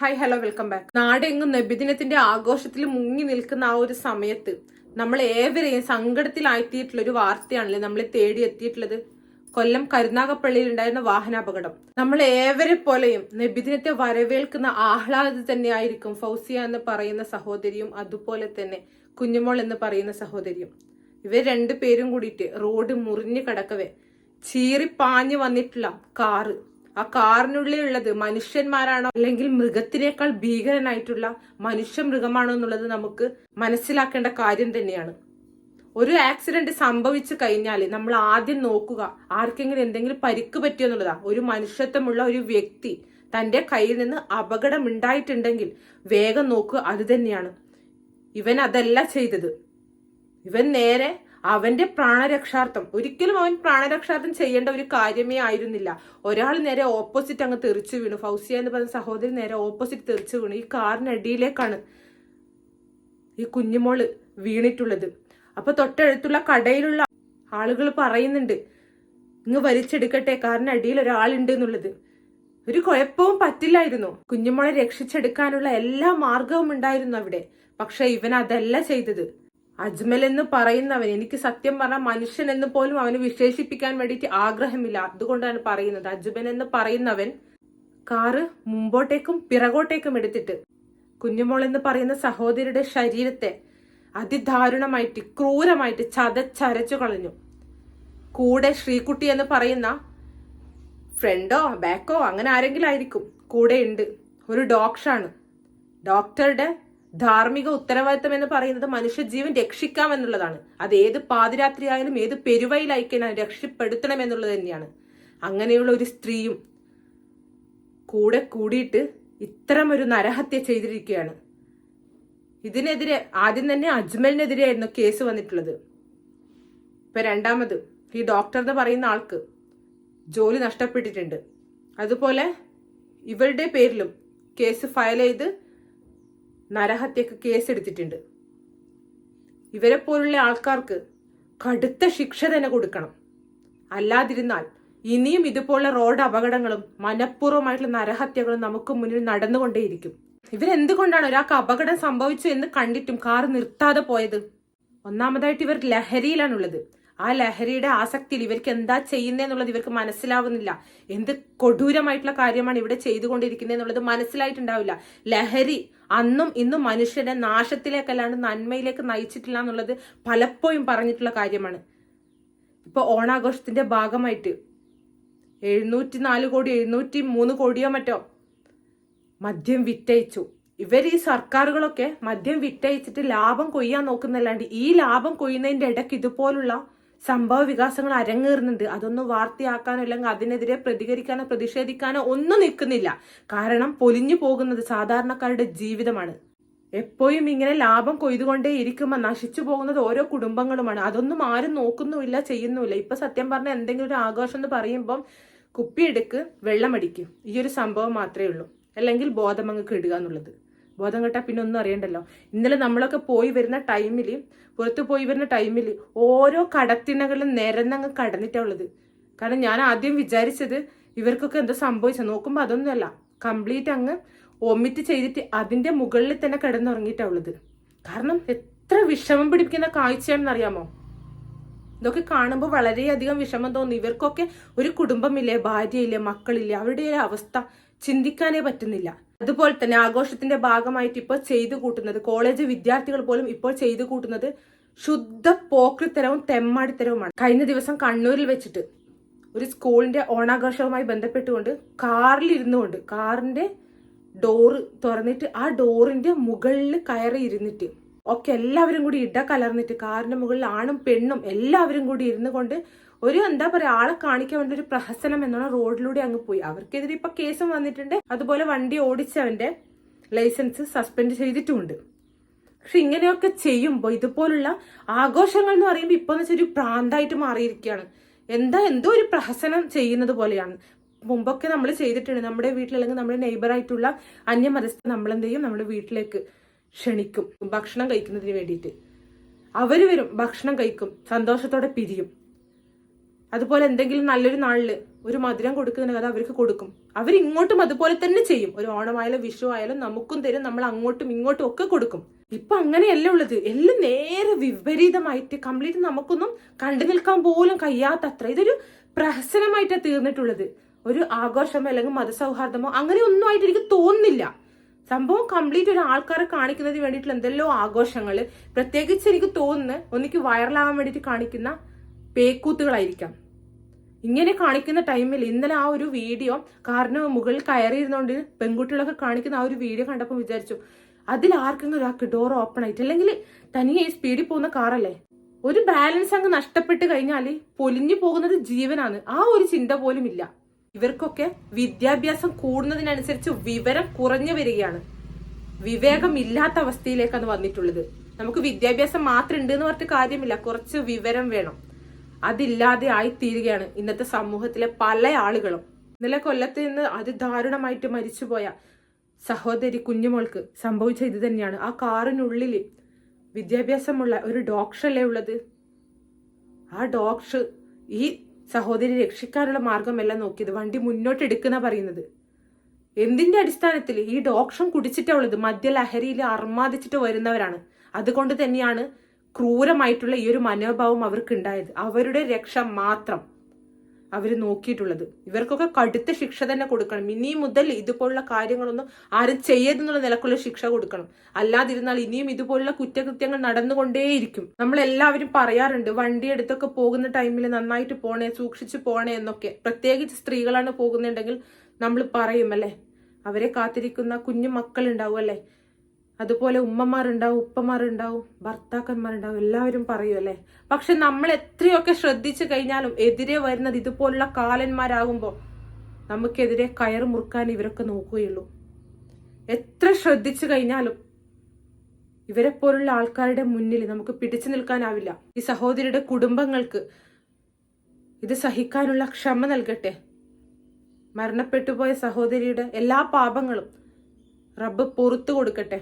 Hi hello welcome back നാടെങ്ങും നബിദിനത്തിന്റെ ആഘോഷത്തിൽ മുങ്ങി നിൽക്കുന്ന ആ ഒരു സമയത്ത് നമ്മൾ ഏവരെയും സങ്കടത്തിലായിത്തീയിട്ടുള്ള ഒരു വാർത്തയാണല്ലേ നമ്മളെ തേടി എത്തിയിട്ടുള്ളത്? കൊല്ലം കരുനാഗപ്പള്ളിയിൽ ഉണ്ടായിരുന്ന വാഹനാപകടം. നമ്മൾ ഏവരെ പോലെയും നബിദിനത്തെ വരവേൽക്കുന്ന ആഹ്ലാദം തന്നെയായിരിക്കും ഫൗസിയ എന്ന് പറയുന്ന സഹോദരിയും അതുപോലെ തന്നെ കുഞ്ഞുമോൾ എന്ന് പറയുന്ന സഹോദരിയും. ഇവർ രണ്ടു പേരും കൂടിയിട്ട് റോഡ് മുറിഞ്ഞു കിടക്കവേ. ചീറിപ്പാഞ്ഞു വന്നിട്ടുള്ള കാറ്. ആ കാറിനുള്ളിലുള്ളത് മനുഷ്യന്മാരാണോ? അല്ലെങ്കിൽ മൃഗത്തിനേക്കാൾ ഭീകരനായിട്ടുള്ള മനുഷ്യ മൃഗമാണോ എന്നുള്ളത് നമുക്ക് മനസ്സിലാക്കേണ്ട കാര്യം തന്നെയാണ്. ഒരു ആക്സിഡന്റ് സംഭവിച്ചു കഴിഞ്ഞാൽ നമ്മൾ ആദ്യം നോക്കുക ആർക്കെങ്കിലും എന്തെങ്കിലും പരിക്ക് പറ്റിയോ എന്നുള്ളതാ. ഒരു മനുഷ്യത്വമുള്ള ഒരു വ്യക്തി തന്റെ കയ്യിൽ നിന്ന് അപകടം ഉണ്ടായിട്ടുണ്ടെങ്കിൽ വേഗം നോക്കുക അത് തന്നെയാണ്. ഇവൻ അതല്ല ചെയ്തത്. ഇവൻ നേരെ അവന്റെ പ്രാണരക്ഷാർത്ഥം. ഒരിക്കലും അവൻ പ്രാണരക്ഷാർത്ഥം ചെയ്യേണ്ട ഒരു കാര്യമേ ആയിരുന്നില്ല. ഒരാൾ നേരെ ഓപ്പോസിറ്റ് അങ്ങ് തെറിച്ചു വീണു. ഫൗസിയ എന്ന് പറഞ്ഞ സഹോദരി നേരെ ഓപ്പോസിറ്റ് തെറിച്ചു വീണു. ഈ കാറിനടിയിലേക്കാണ് ഈ കുഞ്ഞുമോൾ വീണിട്ടുള്ളത്. അപ്പൊ തൊട്ടടുത്തുള്ള കടയിലുള്ള ആളുകൾ പറയുന്നുണ്ട് ഇങ്ങ് വലിച്ചെടുക്കട്ടെ കാറിനടിയിൽ ഒരാളുണ്ട് എന്നുള്ളത്. ഒരു കുഴപ്പവും പറ്റില്ലായിരുന്നു. കുഞ്ഞുമോളെ രക്ഷിച്ചെടുക്കാനുള്ള എല്ലാ മാർഗവും ഉണ്ടായിരുന്നു അവിടെ. പക്ഷെ ഇവൻ അതല്ല ചെയ്തത്. അജ്മൽ എന്ന് പറയുന്നവൻ എനിക്ക് സത്യം പറഞ്ഞാൽ മനുഷ്യൻ എന്ന് പോലും അവന് വിശേഷിപ്പിക്കാൻ വേണ്ടിയിട്ട് ആഗ്രഹമില്ല. അതുകൊണ്ടാണ് പറയുന്നത്. അജ്മൽ എന്ന് പറയുന്നവൻ കാറ് മുമ്പോട്ടേക്കും പിറകോട്ടേക്കും എടുത്തിട്ട് കുഞ്ഞുമോൾ എന്ന് പറയുന്ന സഹോദരിയുടെ ശരീരത്തെ അതിദാരുണമായിട്ട് ക്രൂരമായിട്ട് ചതച്ചരച്ചു കളഞ്ഞു. കൂടെ ശ്രീകുട്ടി എന്ന് പറയുന്ന ഫ്രണ്ടോ ബാക്കോ അങ്ങനെ ആരെങ്കിലും ആയിരിക്കും. കൂടെ ഉണ്ട്. ഒരു ഡോക്ടറാണ്. ഡോക്ടറുടെ ധാർമ്മിക ഉത്തരവാദിത്തം എന്ന് പറയുന്നത് മനുഷ്യജീവൻ രക്ഷിക്കാം എന്നുള്ളതാണ്. അത് ഏത് പാതിരാത്രി ആയാലും ഏത് പെരുവയിലായിക്കഴിഞ്ഞാൽ രക്ഷപ്പെടുത്തണം എന്നുള്ളത് തന്നെയാണ്. അങ്ങനെയുള്ള ഒരു സ്ത്രീയും കൂടെ കൂടിയിട്ട് ഇത്തരം ഒരു നരഹത്യ ചെയ്തിരിക്കുകയാണ്. ഇതിനെതിരെ ആദ്യം തന്നെ അജ്മലിനെതിരെയായിരുന്നു കേസ് വന്നിട്ടുള്ളത്. ഇപ്പൊ രണ്ടാമത് ഈ ഡോക്ടർ എന്ന് പറയുന്ന ആൾക്ക് ജോലി നഷ്ടപ്പെട്ടിട്ടുണ്ട്. അതുപോലെ ഇവരുടെ പേരിലും കേസ് ഫയൽ ചെയ്ത് നരഹത്യക്ക് കേസെടുത്തിട്ടുണ്ട്. ഇവരെ പോലുള്ള ആൾക്കാർക്ക് കടുത്ത ശിക്ഷ തന്നെ കൊടുക്കണം. അല്ലാതിരുന്നാൽ ഇനിയും ഇതുപോലുള്ള റോഡ് അപകടങ്ങളും മനഃപൂർവമായിട്ടുള്ള നരഹത്യകളും നമുക്ക് മുന്നിൽ നടന്നുകൊണ്ടേയിരിക്കും. ഇവരെന്തുകൊണ്ടാണ് ഒരാൾക്ക് അപകടം സംഭവിച്ചു എന്ന് കണ്ടിട്ടും കാർ നിർത്താതെ പോയത്? ഒന്നാമതായിട്ട് ഇവർ ലഹരിയിലാണുള്ളത്. ആ ലഹരിയുടെ ആസക്തിയിൽ ഇവർക്ക് എന്താ ചെയ്യുന്നതെന്നുള്ളത് ഇവർക്ക് മനസ്സിലാവുന്നില്ല. എന്ത് കൊടൂരമായിട്ടുള്ള കാര്യമാണ് ഇവിടെ ചെയ്തുകൊണ്ടിരിക്കുന്നത് എന്നുള്ളത് മനസ്സിലായിട്ടുണ്ടാവില്ല. ലഹരി അന്നും ഇന്നും മനുഷ്യനെ നാശത്തിലേക്കല്ലാണ്ട് നന്മയിലേക്ക് നയിച്ചിട്ടില്ല എന്നുള്ളത് പലപ്പോഴും പറഞ്ഞിട്ടുള്ള കാര്യമാണ്. ഇപ്പൊ ഓണാഘോഷത്തിന്റെ ഭാഗമായിട്ട് എഴുന്നൂറ്റി നാല് കോടി എഴുന്നൂറ്റി മൂന്ന് കോടിയോ മറ്റോ മദ്യം വിറ്റയച്ചു. ഇവർ ഈ സർക്കാരുകളൊക്കെ മദ്യം വിറ്റയച്ചിട്ട് ലാഭം കൊയ്യാൻ നോക്കുന്നല്ലാണ്ട് ഈ ലാഭം കൊയ്യുന്നതിന്റെ ഇടയ്ക്ക് ഇതുപോലുള്ള സംഭവ വികാസങ്ങൾ അരങ്ങേറുന്നുണ്ട്. അതൊന്നും വാർത്തയാക്കാനോ അല്ലെങ്കിൽ അതിനെതിരെ പ്രതികരിക്കാനോ പ്രതിഷേധിക്കാനോ ഒന്നും നിൽക്കുന്നില്ല. കാരണം പൊലിഞ്ഞു പോകുന്നത് സാധാരണക്കാരുടെ ജീവിതമാണ്. എപ്പോഴും ഇങ്ങനെ ലാഭം കൊയ്തുകൊണ്ടേ ഇരിക്കുമ്പോൾ നശിച്ചു പോകുന്നത് ഓരോ കുടുംബങ്ങളുമാണ്. അതൊന്നും ആരും നോക്കുന്നുമില്ല ചെയ്യുന്നുമില്ല. ഇപ്പൊ സത്യം പറഞ്ഞ എന്തെങ്കിലും ഒരു ആഘോഷം എന്ന് പറയുമ്പം കുപ്പിയെടുക്ക് വെള്ളമടിക്കും ഈ ഒരു സംഭവം മാത്രമേ ഉള്ളൂ. അല്ലെങ്കിൽ ബോധമങ്ങ് കിടുക എന്നുള്ളത്. ബോധം കെട്ടാൽ പിന്നെ ഒന്നും അറിയണ്ടല്ലോ. ഇന്നലെ നമ്മളൊക്കെ പോയി വരുന്ന ടൈമിൽ പുറത്ത് പോയി വരുന്ന ടൈമിൽ ഓരോ കടത്തിണകളും നിരന്നങ്ങ് കടന്നിട്ടുള്ളത് കാരണം ഞാൻ ആദ്യം വിചാരിച്ചത് ഇവർക്കൊക്കെ എന്തോ സംഭവിച്ചത്. നോക്കുമ്പോൾ അതൊന്നുമല്ല. കംപ്ലീറ്റ് അങ്ങ് ഒമിറ്റ് ചെയ്തിട്ട് അതിന്റെ മുകളിൽ തന്നെ കിടന്നുറങ്ങിയിട്ടുള്ളത് കാരണം എത്ര വിഷമം പിടിപ്പിക്കുന്ന കാഴ്ചയാണെന്ന് അറിയാമോ? ഇതൊക്കെ കാണുമ്പോൾ വളരെയധികം വിഷമം തോന്നി. ഇവർക്കൊക്കെ ഒരു കുടുംബമില്ലേ ഭാര്യയില്ലേ മക്കളില്ലേ അവരുടെ അവസ്ഥ ചിന്തിക്കാനേ പറ്റുന്നില്ല. അതുപോലെ തന്നെ ആഘോഷത്തിന്റെ ഭാഗമായിട്ട് ഇപ്പോൾ ചെയ്തു കൂട്ടുന്നത്. കോളേജ് വിദ്യാർത്ഥികൾ പോലും ഇപ്പോൾ ചെയ്തു കൂട്ടുന്നത് ശുദ്ധ പോക്രിത്തരവും തെമ്മാടിത്തരവുമാണ്. കഴിഞ്ഞ ദിവസം കണ്ണൂരിൽ വെച്ചിട്ട് ഒരു സ്കൂളിന്റെ ഓണാഘോഷവുമായി ബന്ധപ്പെട്ടുകൊണ്ട് കാറിൽ ഇരുന്നുകൊണ്ട് കാറിന്റെ ഡോറ് തുറന്നിട്ട് ആ ഡോറിന്റെ മുകളിൽ കയറി ഇരുന്നിട്ട് ഒക്കെ എല്ലാവരും കൂടി ഇട കലർന്നിട്ട് കാറിന്റെ മുകളിൽ ആണും പെണ്ണും എല്ലാവരും കൂടി ഇരുന്നു കൊണ്ട് ഒരു എന്താ പറയാ ആളെ കാണിക്കാൻ വേണ്ടി ഒരു പ്രഹസനം എന്നാണ് റോഡിലൂടെ അങ്ങ് പോയി. അവർക്കെതിരെ ഇപ്പൊ കേസും വന്നിട്ടുണ്ട്. അതുപോലെ വണ്ടി ഓടിച്ചവന്റെ ലൈസൻസ് സസ്പെൻഡ് ചെയ്തിട്ടുമുണ്ട് പക്ഷെ ഇങ്ങനെയൊക്കെ ചെയ്യുമ്പോൾ ഇതുപോലുള്ള ആഘോഷങ്ങൾ എന്ന് പറയുമ്പോൾ ഇപ്പൊ എന്ന് വെച്ചാൽ ഒരു പ്രാന്തായിട്ട് മാറിയിരിക്കുകയാണ്. എന്താ എന്തോ ഒരു പ്രഹസനം ചെയ്യുന്നത് പോലെയാണ്. മുമ്പൊക്കെ നമ്മൾ ചെയ്തിട്ടുണ്ട്. നമ്മുടെ വീട്ടിൽ അല്ലെങ്കിൽ നമ്മുടെ നെയ്ബറായിട്ടുള്ള അന്യമതസ്ഥ നമ്മൾ എന്ത് ചെയ്യും? നമ്മുടെ വീട്ടിലേക്ക് ക്ഷണിക്കും ഭക്ഷണം കഴിക്കുന്നതിന് വേണ്ടിയിട്ട്. അവർ വരും ഭക്ഷണം കഴിക്കും സന്തോഷത്തോടെ പിരിയും. അതുപോലെ എന്തെങ്കിലും നല്ലൊരു നാളിൽ ഒരു മധുരം കൊടുക്കുന്ന കഥ അവർക്ക് കൊടുക്കും. അവരിങ്ങോട്ടും അതുപോലെ തന്നെ ചെയ്യും. ഒരു ഓണമായാലും വിഷു ആയാലും നമുക്കും തരും നമ്മൾ അങ്ങോട്ടും ഇങ്ങോട്ടും ഒക്കെ കൊടുക്കും. ഇപ്പൊ അങ്ങനെയല്ല ഉള്ളത്. എല്ലാം നേരെ വിപരീതമായിട്ട് കംപ്ലീറ്റ് നമുക്കൊന്നും കണ്ടു നിൽക്കാൻ പോലും കഴിയാത്തത്ര. ഇതൊരു പ്രഹസനമായിട്ടാണ് തീർന്നിട്ടുള്ളത്. ഒരു ആഘോഷമോ അല്ലെങ്കിൽ മതസൗഹാർദ്ദമോ അങ്ങനെ ഒന്നും ആയിട്ട് എനിക്ക് തോന്നുന്നില്ല. സംഭവം കംപ്ലീറ്റ് ഒരു ആൾക്കാരെ കാണിക്കുന്നതിന് വേണ്ടിയിട്ടുള്ള എന്തെല്ലോ ആഘോഷങ്ങൾ പ്രത്യേകിച്ച് എനിക്ക് തോന്നുന്നത് ഒന്നിക്ക് വൈറലാകാൻ വേണ്ടിയിട്ട് കാണിക്കുന്ന പേക്കൂത്തുകളായിരിക്കാം. ഇങ്ങനെ കാണിക്കുന്ന ടൈമിൽ ഇന്നലെ ആ ഒരു വീഡിയോ കാറിന് മുകളിൽ കയറിയിരുന്നോണ്ട് പെൺകുട്ടികളൊക്കെ കാണിക്കുന്ന ആ ഒരു വീഡിയോ കണ്ടപ്പോൾ വിചാരിച്ചു അതിൽ ആർക്കെങ്കിലും ഒരാൾക്ക് ഡോർ ഓപ്പൺ ആയിട്ട് അല്ലെങ്കിൽ തനിയെ സ്പീഡിൽ പോകുന്ന കാറല്ലേ? ഒരു ബാലൻസ് അങ്ങ് നഷ്ടപ്പെട്ട് കഴിഞ്ഞാൽ പൊലിഞ്ഞു പോകുന്നത് ജീവനാണ്. ആ ഒരു ചിന്ത പോലും ഇല്ല ഇവർക്കൊക്കെ വിദ്യാഭ്യാസം കൂടുന്നതിനനുസരിച്ച് വിവരം കുറഞ്ഞു വരികയാണ്. വിവേകം ഇല്ലാത്ത അവസ്ഥയിലേക്കാണ് വന്നിട്ടുള്ളത്. നമുക്ക് വിദ്യാഭ്യാസം മാത്രം ഉണ്ട് എന്ന് പറഞ്ഞിട്ട് കാര്യമില്ല. കുറച്ച് വിവരം വേണം. അതില്ലാതെ ആയിത്തീരുകയാണ് ഇന്നത്തെ സമൂഹത്തിലെ പല ആളുകളും. ഇന്നലെ കൊല്ലത്ത് നിന്ന് അതിദാരുണമായിട്ട് മരിച്ചുപോയ സഹോദരി കുഞ്ഞുമോൾക്ക് സംഭവിച്ച ഇത് തന്നെയാണ്. ആ കാറിനുള്ളിൽ വിദ്യാഭ്യാസമുള്ള ഒരു ഡോക്ടറല്ലേ ഉള്ളത്? ആ ഡോക്ടർ ഈ സഹോദരി രക്ഷിക്കാനുള്ള മാർഗമല്ല നോക്കിയത് വണ്ടി മുന്നോട്ട് എടുക്കുന്ന പറയുന്നത്. എന്തിന്റെ അടിസ്ഥാനത്തിൽ ഈ ഡോക്ഷം കുടിച്ചിട്ടുള്ളത് മദ്യലഹരിയിൽ അർമാദിച്ചിട്ട് വരുന്നവരാണ്. അതുകൊണ്ട് തന്നെയാണ് ക്രൂരമായിട്ടുള്ള ഈ ഒരു മനോഭാവം അവർക്ക് ഉണ്ടായത് അവരുടെ രക്ഷ മാത്രം. അവർ നോക്കിയിട്ടുള്ളത്. ഇവർക്കൊക്കെ കടുത്ത ശിക്ഷ തന്നെ കൊടുക്കണം. ഇനി മുതൽ ഇതുപോലുള്ള കാര്യങ്ങളൊന്നും ആരും ചെയ്യരുതെന്നുള്ള നിലക്കുള്ള ശിക്ഷ കൊടുക്കണം. അല്ലാതിരുന്നാൽ ഇനിയും ഇതുപോലുള്ള കുറ്റകൃത്യങ്ങൾ നടന്നുകൊണ്ടേയിരിക്കും. നമ്മൾ എല്ലാവരും പറയാറുണ്ട് വണ്ടി എടുത്തൊക്കെ പോകുന്ന ടൈമിൽ നന്നായിട്ട് പോണേ സൂക്ഷിച്ചു പോണേ എന്നൊക്കെ. പ്രത്യേകിച്ച് സ്ത്രീകളാണ് പോകുന്നുണ്ടെങ്കിൽ നമ്മൾ പറയും അല്ലേ? അവരെ കാത്തിരിക്കുന്ന കുഞ്ഞു മക്കളുണ്ടാവും അല്ലേ? അതുപോലെ ഉമ്മമാരുണ്ടാവും ഉപ്പമാരുണ്ടാവും ഭർത്താക്കന്മാരുണ്ടാവും എല്ലാവരും പറയും അല്ലെ? പക്ഷെ നമ്മൾ എത്രയൊക്കെ ശ്രദ്ധിച്ചു കഴിഞ്ഞാലും എതിരെ വരുന്നത് ഇതുപോലുള്ള കാലന്മാരാകുമ്പോൾ നമുക്കെതിരെ കയർ മുറുക്കാൻ ഇവരൊക്കെ നോക്കുകയുള്ളൂ. എത്ര ശ്രദ്ധിച്ചു കഴിഞ്ഞാലും ഇവരെ പോലുള്ള ആൾക്കാരുടെ മുന്നിൽ നമുക്ക് പിടിച്ചു നിൽക്കാനാവില്ല. ഈ സഹോദരിയുടെ കുടുംബങ്ങൾക്ക് ഇത് സഹിക്കാനുള്ള ക്ഷമ നൽകട്ടെ. മരണപ്പെട്ടുപോയ സഹോദരിയുടെ എല്ലാ പാപങ്ങളും റബ്ബ് പൊറത്തു കൊടുക്കട്ടെ.